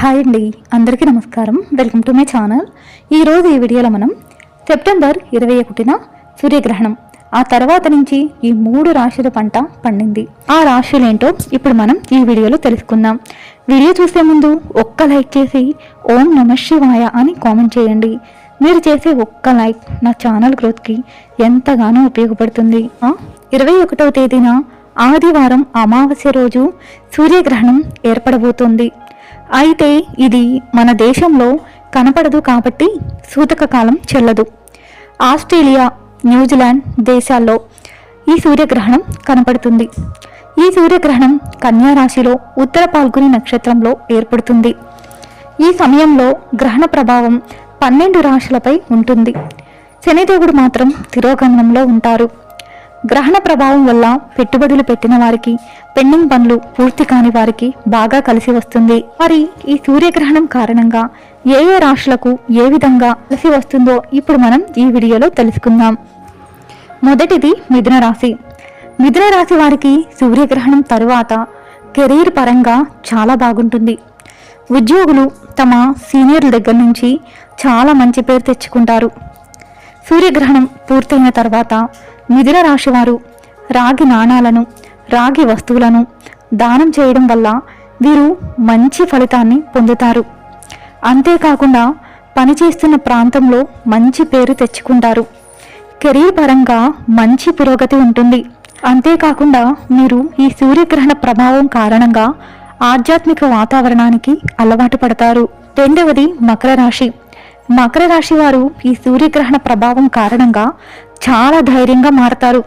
Hi అండి అందరికీ నమస్కారం. Welcome to my channel. ఈరోజు ఈ వీడియోలో మనం సెప్టెంబర్ ఇరవై ఒకటిన సూర్యగ్రహణం ఆ తర్వాత నుంచి ఈ మూడు రాశుల పంట పండింది. ఆ రాశులు ఏంటో ఇప్పుడు మనం ఈ వీడియోలో తెలుసుకుందాం. వీడియో చూసే ముందు ఒక్క లైక్ చేసి ఓం నమ శివాయ అని కామెంట్ చేయండి. మీరు చేసే ఒక్క లైక్ నా ఛానల్ గ్రోత్కి ఎంతగానో ఉపయోగపడుతుంది. ఇరవై ఒకటవ తేదీన ఆదివారం అమావాస్య రోజు సూర్యగ్రహణం ఏర్పడబోతుంది. అయితే ఇది మన దేశంలో కనపడదు కాబట్టి సూతక కాలం చెల్లదు. ఆస్ట్రేలియా న్యూజిలాండ్ దేశాల్లో ఈ సూర్యగ్రహణం కనపడుతుంది. ఈ సూర్యగ్రహణం కన్యా రాశిలో ఉత్తర పాల్గొని నక్షత్రంలో ఏర్పడుతుంది. ఈ సమయంలో గ్రహణ ప్రభావం పన్నెండు రాశులపై ఉంటుంది. శనిదేవుడు మాత్రం తిరోగమనంలో ఉంటారు. గ్రహణ ప్రభావం వల్ల పెట్టుబడులు పెట్టిన వారికి పెండింగ్ పనులు పూర్తి కాని వారికి బాగా కలిసి వస్తుంది. మరి ఈ సూర్యగ్రహణం కారణంగా ఏ ఏ రాశులకు ఏ విధంగా కలిసి వస్తుందో ఇప్పుడు మనం ఈ వీడియోలో తెలుసుకుందాం. మొదటిది మిథున రాశి. మిథున రాశి వారికి సూర్యగ్రహణం తరువాత కెరీర్ పరంగా చాలా బాగుంటుంది. ఉద్యోగులు తమ సీనియర్ల దగ్గర నుంచి చాలా మంచి పేరు తెచ్చుకుంటారు. సూర్యగ్రహణం పూర్తయిన తర్వాత మిథున రాశివారు రాగి నాణాలను రాగి వస్తువులను దానం చేయడం వల్ల వీరు మంచి ఫలితాన్ని పొందుతారు. అంతేకాకుండా పనిచేస్తున్న ప్రాంతంలో మంచి పేరు తెచ్చుకుంటారు. కెరీర్ పరంగా మంచి పురోగతి ఉంటుంది. అంతేకాకుండా మీరు ఈ సూర్యగ్రహణ ప్రభావం కారణంగా ఆధ్యాత్మిక వాతావరణానికి అలవాటు పడతారు. రెండవది మకర రాశి. మకర రాశి వారు ఈ సూర్యగ్రహణ ప్రభావం కారణంగా చాలా ధైర్యంగా మారతారు.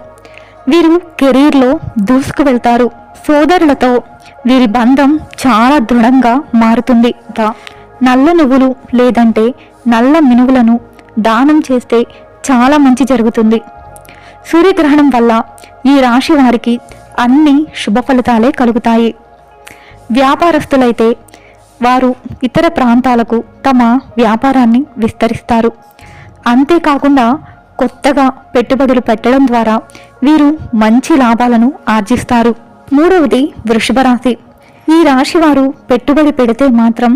వీరు కెరీర్లో దూసుకు వెళ్తారు. సోదరులతో వీరి బంధం చాలా దృఢంగా మారుతుంది. నల్ల నువ్వులు లేదంటే నల్ల మినువులను దానం చేస్తే చాలా మంచి జరుగుతుంది. సూర్యగ్రహణం వల్ల ఈ రాశి వారికి అన్ని శుభ ఫలితాలే కలుగుతాయి. వ్యాపారస్తులైతే వారు ఇతర ప్రాంతాలకు తమ వ్యాపారాన్ని విస్తరిస్తారు. అంతేకాకుండా కొత్తగా పెట్టుబడులు పెట్టడం ద్వారా వీరు మంచి లాభాలను ఆర్జిస్తారు. మూడవది వృషభ రాశి ఈ రాశి వారు పెట్టుబడి పెడితే మాత్రం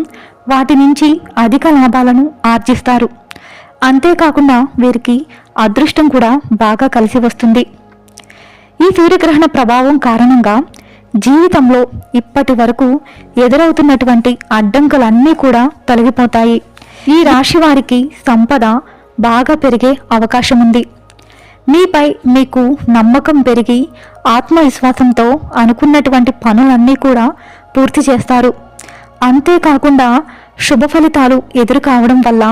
వాటి నుంచి అధిక లాభాలను ఆర్జిస్తారు. అంతేకాకుండా వీరికి అదృష్టం కూడా బాగా కలిసి వస్తుంది. ఈ సూర్యగ్రహణ ప్రభావం కారణంగా జీవితంలో ఇప్పటి వరకు ఎదురవుతున్నటువంటి అడ్డంకులన్నీ కూడా తొలగిపోతాయి. ఈ రాశి వారికి సంపద బాగా పెరిగే అవకాశం ఉంది మీపై మీకు నమ్మకం పెరిగి ఆత్మవిశ్వాసంతో అనుకున్నటువంటి పనులన్నీ కూడా పూర్తి చేస్తారు. అంతేకాకుండా శుభ ఫలితాలు ఎదురు కావడం వల్ల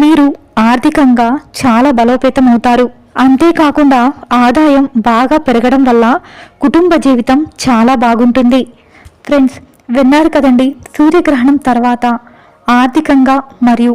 మీరు ఆర్థికంగా చాలా బలోపేతం అవుతారు అంతేకాకుండా ఆదాయం బాగా పెరగడం వల్ల కుటుంబ జీవితం చాలా బాగుంటుంది. ఫ్రెండ్స్ విన్నారు కదండి సూర్యగ్రహణం తర్వాత ఆర్థికంగా మరియు